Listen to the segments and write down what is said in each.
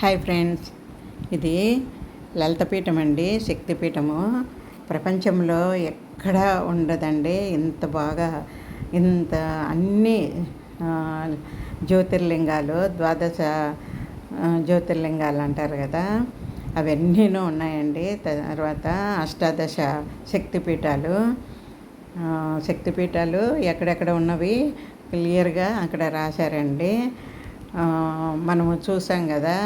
Hi friends. ఇది లలితపీఠం అండి శక్తిపీఠము. ప్రపంచంలో ఎక్కడ ఉండదండి ఇంత బాగా ఇంత అన్ని జ్యోతిర్లింగాలు ద్వాదశ జ్యోతిర్లింగాలు అంటారు కదా. అవన్నీనూ ఉన్నాయండి. తర్వాత అష్టాదశ శక్తిపీఠాలు. శక్తిపీఠాలు ఎక్కడెక్కడ ఉన్నవి? క్లియర్గా అక్కడ రాశారండి. మనము చూసాం కదా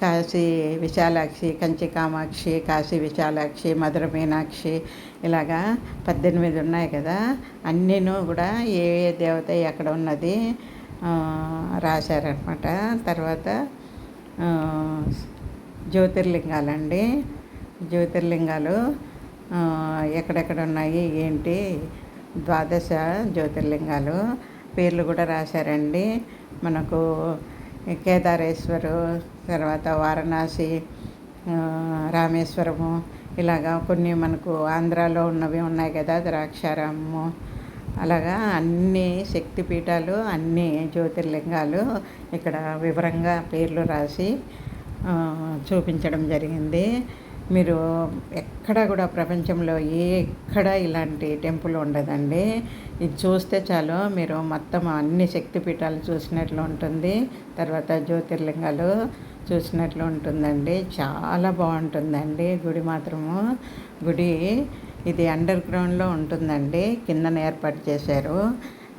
కాశీ విశాలాక్షి కంచి కామాక్షి కాశీ విశాలాక్షి మధుర మీనాక్షి ఇలాగా పద్దెనిమిది ఉన్నాయి కదా అన్నీను కూడా ఏ ఏ దేవత ఎక్కడ ఉన్నది రాశారనమాట తర్వాత జ్యోతిర్లింగాలండి. జ్యోతిర్లింగాలు ఎక్కడెక్కడ ఉన్నాయి ఏంటి ద్వాదశ జ్యోతిర్లింగాలు పేర్లు కూడా రాశారండి. మనకు కేదారేశ్వరు తర్వాత వారణాసి రామేశ్వరము ఇలాగా కొన్ని మనకు ఆంధ్రాలో ఉన్నవి ఉన్నాయి కదా ద్రాక్షారామము. అలాగా అన్ని శక్తిపీఠాలు అన్ని జ్యోతిర్లింగాలు ఇక్కడ వివరంగా పేర్లు రాసి చూపించడం జరిగింది. మీరు ఎక్కడ కూడా ప్రపంచంలో ఏ ఎక్కడ ఇలాంటి టెంపుల్ ఉండదండి. ఇది చూస్తే చాలు మీరు మొత్తం అన్ని శక్తిపీఠాలు చూసినట్లు ఉంటుంది. తర్వాత జ్యోతిర్లింగాలు చూసినట్లు ఉంటుందండి. చాలా బాగుంటుందండి గుడి మాత్రము. గుడి ఇది అండర్ గ్రౌండ్లో ఉంటుందండి. కిందన ఏర్పాటు చేశారు.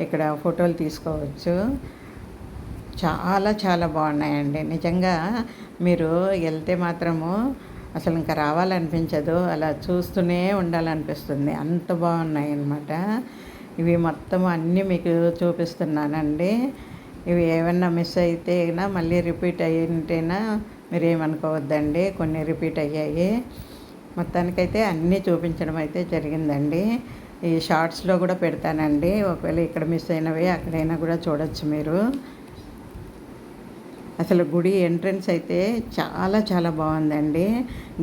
ఇక్కడ ఫోటోలు తీసుకోవచ్చు. చాలా చాలా బాగున్నాయండి. నిజంగా మీరు వెళ్తే మాత్రము అసలు ఇంకా రావాలనిపించదు. అలా చూస్తూనే ఉండాలనిపిస్తుంది. అంత బాగున్నాయి అన్నమాట ఇవి మొత్తం అన్నీ మీకు చూపిస్తున్నానండి. ఇవి ఏమన్నా మిస్ అయితే మళ్ళీ రిపీట్ అయ్యింటేనా మీరేమనుకోవద్దండి కొన్ని రిపీట్ అయ్యాయి. మొత్తానికైతే అన్నీ చూపించడం అయితే జరిగిందండి. ఈ షార్ట్స్లో కూడా పెడతానండి. ఒకవేళ ఇక్కడ మిస్ అయినవి అక్కడైనా కూడా చూడొచ్చు మీరు. అసలు గుడి ఎంట్రన్స్ అయితే చాలా చాలా బాగుందండి.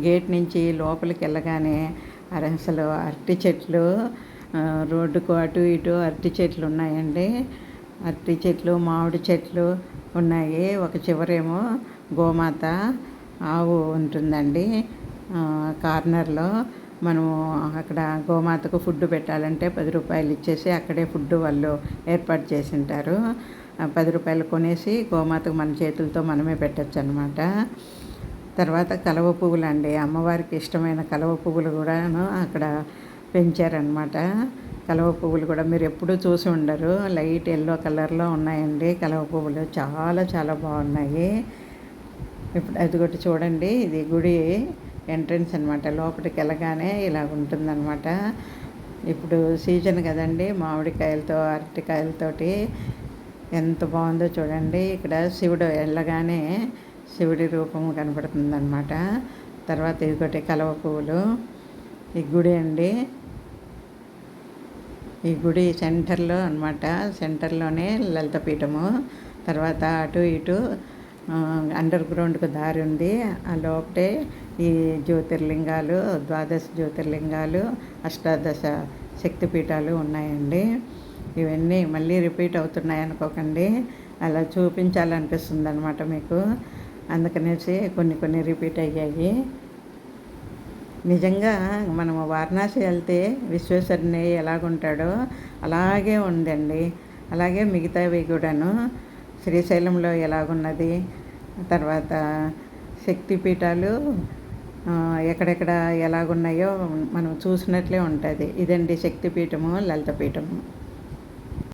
గేట్ నుంచి లోపలికి వెళ్ళగానే అసలు అరటి చెట్లు రోడ్డుకు అటు ఇటు అరటి చెట్లు ఉన్నాయండి. అరటి చెట్లు మామిడి చెట్లు ఉన్నాయి. ఒక చివరేమో గోమాత ఆవు ఉంటుందండి. కార్నర్లో మనము అక్కడ గోమాతకు ఫుడ్ పెట్టాలంటే పది రూపాయలు ఇచ్చేసి అక్కడే ఫుడ్ వాళ్ళు ఏర్పాటు చేసి ఉంటారు. పది రూపాయలు కొనేసి గోమాతకు మన చేతులతో మనమే పెట్టచ్చు అనమాట తర్వాత కలవ పువ్వులు అండి అమ్మవారికి ఇష్టమైన కలవ పువ్వులు కూడాను అక్కడ పెంచారనమాట కలవ పువ్వులు కూడా మీరు ఎప్పుడూ చూసి ఉండరు. లైట్ ఎల్లో కలర్లో ఉన్నాయండి కలవ పువ్వులు. చాలా చాలా బాగున్నాయి. ఇప్పుడు అది ఒకటి చూడండి. ఇది గుడి ఎంట్రన్స్ అనమాట లోపలికి వెళ్ళగానే ఇలా ఉంటుందన్నమాట. ఇప్పుడు సీజన్ కదండి. మామిడికాయలతో అరటికాయలతోటి ఎంత బాగుందో చూడండి. ఇక్కడ శివుడు వెళ్ళగానే శివుడి రూపం కనపడుతుందన్నమాట. తర్వాత ఇదిగోటి కలవ పువ్వులు. ఈ గుడి అండి. ఈ గుడి సెంటర్లో అనమాట సెంటర్లోనే లలితపీఠము తర్వాత అటు ఇటు అండర్ గ్రౌండ్కు దారి ఉంది. ఆ లోపటే ఈ జ్యోతిర్లింగాలు ద్వాదశ జ్యోతిర్లింగాలు అష్టాదశ శక్తిపీఠాలు ఉన్నాయండి. ఇవన్నీ మళ్ళీ రిపీట్ అవుతున్నాయి అనుకోకండి. అలా చూపించాలనిపిస్తుంది అనమాట మీకు. అందుకనేసి కొన్ని కొన్ని రిపీట్ అయ్యాయి. నిజంగా మనము వారణాసి వెళ్తే విశ్వేశ్వరుని ఎలాగుంటాడో అలాగే ఉందండి. అలాగే మిగతావి కూడాను శ్రీశైలంలో ఎలాగున్నది తర్వాత శక్తిపీఠాలు ఎక్కడెక్కడ ఎలాగున్నాయో మనం చూసినట్లే ఉంటుంది. ఇదండి శక్తిపీఠము లలితపీఠము.